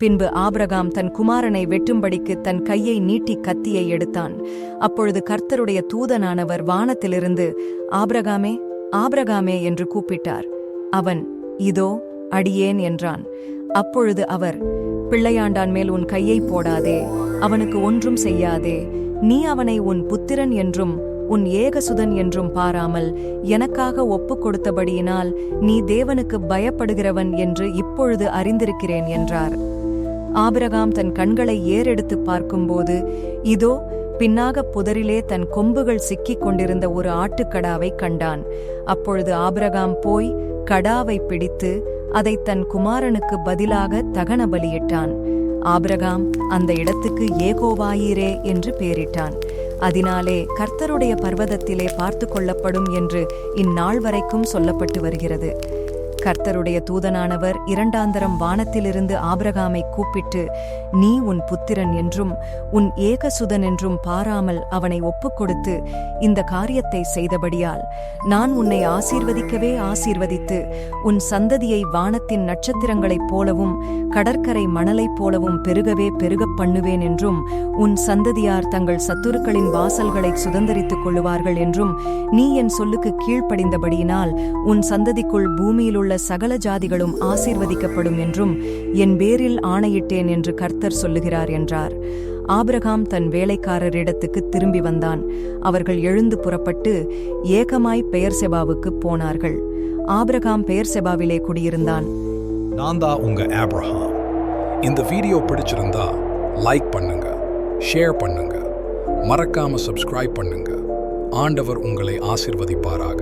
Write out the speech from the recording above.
பின்பு ஆபிரகாம் தன் குமாரனை வெட்டும்படிக்கு தன் கையை நீட்டி கத்தியை எடுத்தான். அப்பொழுது கர்த்தருடைய தூதனானவர் வானத்திலிருந்து ஆபிரகாமே ஆபிரகாமே என்று கூப்பிட்டார். அவன் இதோ அடியேன் என்றான். அப்பொழுது அவர் பிள்ளையாண்டான் மேல் உன் கையை போடாதே அவனுக்கு ஒன்றும் செய்யாதே நீ அவனை உன் புத்திரன் என்றும் உன் ஏகசுதன் என்றும் பாராமல் எனக்காக ஒப்புக் கொடுத்தபடியினால் நீ தேவனுக்கு பயப்படுகிறவன் என்று இப்பொழுது அறிந்திருக்கிறேன் என்றார். ஆபிரகாம் தன் கண்களை ஏறெடுத்து பார்க்கும்போது இதோ பின்னாக புதரிலே தன் கொம்புகள் சிக்கிக் கொண்டிருந்த ஒரு ஆட்டுக்கடாவை கண்டான். அப்பொழுது ஆபிரகாம் போய் கடாவை பிடித்து அதை தன் குமாரனுக்கு பதிலாக தகன பலியிட்டான். ஆபிரகாம் அந்த இடத்துக்கு ஏகோவாயிரே என்று பெயரிட்டான் அதனாலே கர்த்தருடைய பர்வதத்திலே பார்த்து கொள்ளப்படும் என்று இந்நாள் வரைக்கும் சொல்லப்பட்டு வருகிறது. கர்த்தருடைய தூதனானவர் இரண்டாந்தரம் வானத்திலிருந்து ஆபிரகாமை கூப்பிட்டு நீ உன் புத்திரன் என்றும் உன் ஏகசுதன் என்றும் பாராமல் அவனை ஒப்புக்கொடுத்து இந்த காரியத்தை செய்தபடியால் நான் உன்னை ஆசீர்வதிக்கவே ஆசீர்வதித்து உன் சந்ததியை வானத்தின் நட்சத்திரங்களைப் போலவும் கடற்கரை மணலைப் போலவும் பெருகவே பெருகப் பண்ணுவேன் என்றும் உன் சந்ததியார் தங்கள் சத்துருக்களின் வாசல்களை சுதந்தரித்துக் கொள்ளுவார்கள் என்றும் நீ என் சொல்லுக்கு கீழ்ப்படிந்தபடியினால் உன் சந்ததிக்குள் பூமியிலுள்ள சகல ஜாதிகளும் ஆசீர்வதிக்கப்படும் என்றும் என் பேரில் ஆணையிட்டேன் என்று கர்த்தர் சொல்லுகிறார் என்றார். ஆபிரகாம் தன் வேலைக்காரரிடத்துக்கு திரும்பி வந்தான். அவர்கள் எழுந்து புறப்பட்டு ஏகமாய் பெயர்செபாவுக்கு போனார்கள். ஆபிரகாம் பெயர்செபாவிலே குடியிருந்தான். நான் தான் உங்க ஆப்ரஹாம் இந்த வீடியோ பிடிச்சிருந்தா லைக் பண்ணுங்க ஷேர் பண்ணுங்க மறக்காம சப்ஸ்கிரைப் பண்ணுங்க. ஆண்டவர் உங்களை ஆசிர்வதிப்பாராக.